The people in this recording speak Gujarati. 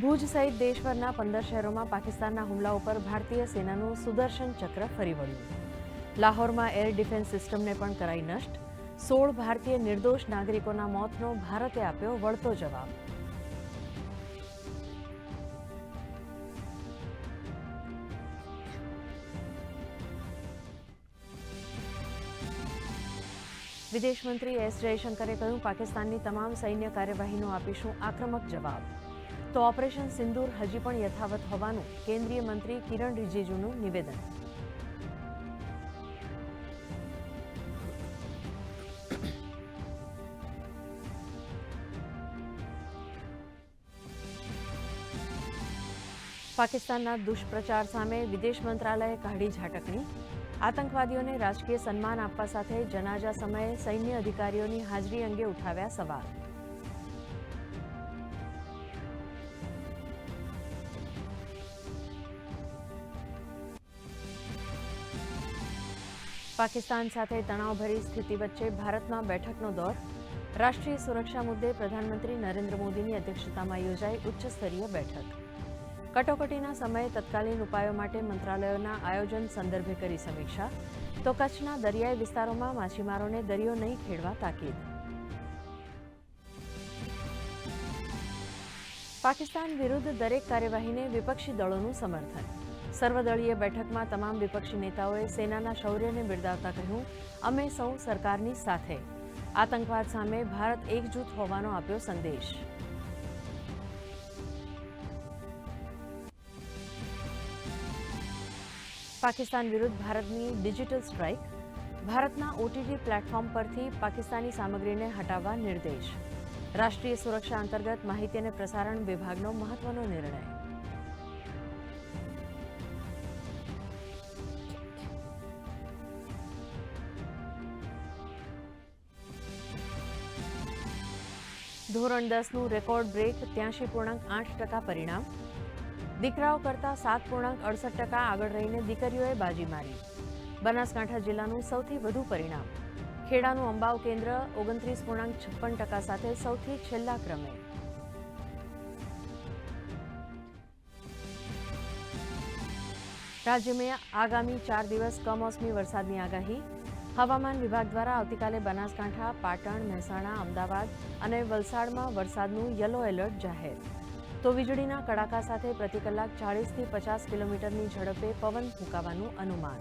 ભુજ સહિત દેશભરના પંદર શહેરોમાં પાકિસ્તાનના હુમલાઓ પર ભારતીય સેનાનું સુદર્શન ચક્ર ફરી વળ્યું. લાહોરમાં એર ડિફેન્સ સિસ્ટમને પણ કરાઈ નષ્ટ. સોળ ભારતીય નિર્દોષ નાગરિકોના મોતનો ભારતે આપ્યો વળતો જવાબ. વિદેશ મંત્રી એસ જયશંકરે કહ્યું, પાકિસ્તાનની તમામ સૈન્ય કાર્યવાહીનો આપીશું આક્રમક જવાબ. તો ઓપરેશન સિંદૂર હજી પણ યથાવત હોવાનું કેન્દ્રીય મંત્રી કિરણ રિજિજુનું નિવેદન. પાકિસ્તાનના દુષ્પ્રચાર સામે વિદેશ મંત્રાલયે કાઢી ઝાટકણી. આતંકવાદીઓને રાજકીય સન્માન આપવા સાથે જનાજા સમયે સૈન્ય અધિકારીઓની હાજરી અંગે ઉઠાવ્યા સવાલ. પાકિસ્તાન સાથે તણાવભરી સ્થિતિ વચ્ચે ભારતમાં બેઠકનો દોર. રાષ્ટ્રીય સુરક્ષા મુદ્દે પ્રધાનમંત્રી નરેન્દ્ર મોદીની અધ્યક્ષતામાં યોજાઈ ઉચ્ચસ્તરીય બેઠક. કટોકટીના સમયે તત્કાલીન ઉપાયો માટે મંત્રાલયોના આયોજન સંદર્ભે કરી સમીક્ષા. તો કચ્છના દરિયાઈ વિસ્તારોમાં માછીમારોને દરિયો નહીં ખેડવા તાકીદ. પાકિસ્તાન વિરુદ્ધ દરેક કાર્યવાહીને વિપક્ષી દળોનું સમર્થન. સર્વદળીય બેઠકમાં તમામ વિપક્ષી નેતાઓએ સેનાના શૌર્યને બિરદાવતા કહ્યું, અમે સૌ સરકારની સાથે. આતંકવાદ સામે ભારત એકજૂથ હોવાનો આપ્યો સંદેશ. પાકિસ્તાન વિરુદ્ધ ભારતની ડિજિટલ સ્ટ્રાઇક, ભારતના ઓટીટી પ્લેટફોર્મ પરથી પાકિસ્તાની સામગ્રીને હટાવવા નિર્દેશ. રાષ્ટ્રીય સુરક્ષા અંતર્ગત માહિતી અને પ્રસારણ વિભાગનો મહત્વનો નિર્ણય. ધોરણ દસનું રેકોર્ડ બ્રેક, ત્યાંશી પૂર્ણાંક આઠ ટકા પરિણામ. દીકરાઓ કરતાં સાત પૂર્ણાંક અડસઠ ટકા આગળ રહીને દીકરીઓએ બાજી મારી. બનાસકાંઠા જિલ્લાનું સૌથી વધુ પરિણામ. ખેડાનું અંબાવ કેન્દ્ર ઓગણત્રીસ પૂર્ણાંક છપ્પન ટકા સાથે સૌથી છેલ્લા ક્રમે. રાજ્યમાં આગામી ચાર દિવસ કમોસમી વરસાદની આગાહી. હવામાન વિભાગ દ્વારા આવતીકાલે બનાસકાંઠા, પાટણ, મહેસાણા, અમદાવાદ અને વલસાડમાં વરસાદનું યલો એલર્ટ જાહેર. તો વીજળીના કડાકા સાથે પ્રતિ કલાક ચાળીસથી પચાસ કિલોમીટરની ઝડપે પવન ફૂંકાવાનું અનુમાન.